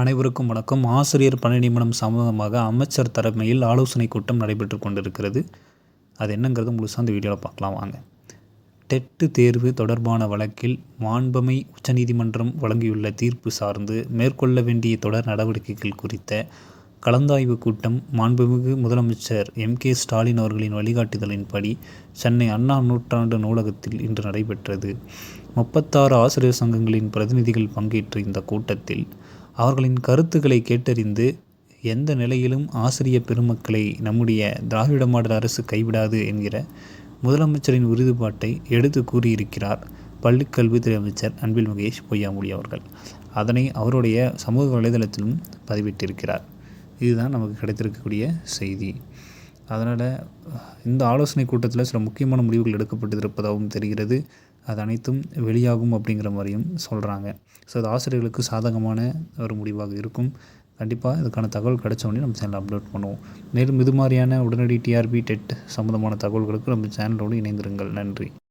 அனைவருக்கும் வணக்கம். ஆசிரியர் பணி நியமனம் சம்பந்தமாக அமைச்சர் தலைமையில் ஆலோசனை கூட்டம் நடைபெற்று கொண்டிருக்கிறது. அது என்னங்கிறது முழுசாக அந்த வீடியோவில் பார்க்கலாம். வாங்க. டெட்டு தேர்வு தொடர்பான வழக்கில் மாண்பமை உச்சநீதிமன்றம் வழங்கியுள்ள தீர்ப்பு சார்ந்து மேற்கொள்ள வேண்டிய தொடர் நடவடிக்கைகள் குறித்த கலந்தாய்வு கூட்டம் மாண்புமிகு முதலமைச்சர் எம். கே. ஸ்டாலின் அவர்களின் வழிகாட்டுதலின்படி சென்னை அண்ணா நூற்றாண்டு நூலகத்தில் இன்று நடைபெற்றது. முப்பத்தாறு ஆசிரியர் சங்கங்களின் பிரதிநிதிகள் பங்கேற்ற இந்த கூட்டத்தில் அவர்களின் கருத்துக்களை கேட்டறிந்து எந்த நிலையிலும் ஆசிரிய பெருமக்களை நம்முடைய திராவிட மாடல் அரசு கைவிடாது என்கிற முதலமைச்சரின் உறுதிப்பாட்டை எடுத்து கூறியிருக்கிறார் பள்ளிக்கல்வித்துறை அமைச்சர் அன்பில் மகேஷ் பொய்யாமொழி அவர்கள். அதனை அவருடைய சமூக வலைதளத்திலும் பதிவிட்டிருக்கிறார். இதுதான் நமக்கு கிடைத்திருக்கக்கூடிய செய்தி. அதனால் இந்த ஆலோசனை கூட்டத்தில் சில முக்கியமான முடிவுகள் எடுக்கப்பட்டிருப்பதாகவும் தெரிகிறது. அது அனைத்தும் வெளியாகும் அப்படிங்கிற மாதிரியும் சொல்கிறாங்க ஸோ அது ஆசிரியர்களுக்கு சாதகமான ஒரு முடிவாக இருக்கும். கண்டிப்பாக இதுக்கான தகவல் கிடச்சோடனே நம்ம சேனலில் அப்லோட் பண்ணுவோம். மேலும் இது மாதிரியான உடனடி டிஆர்பி டெட் சம்மந்தமான தகவல்களுக்கு நம்ம சேனலோடு இணைந்திருங்கள். நன்றி.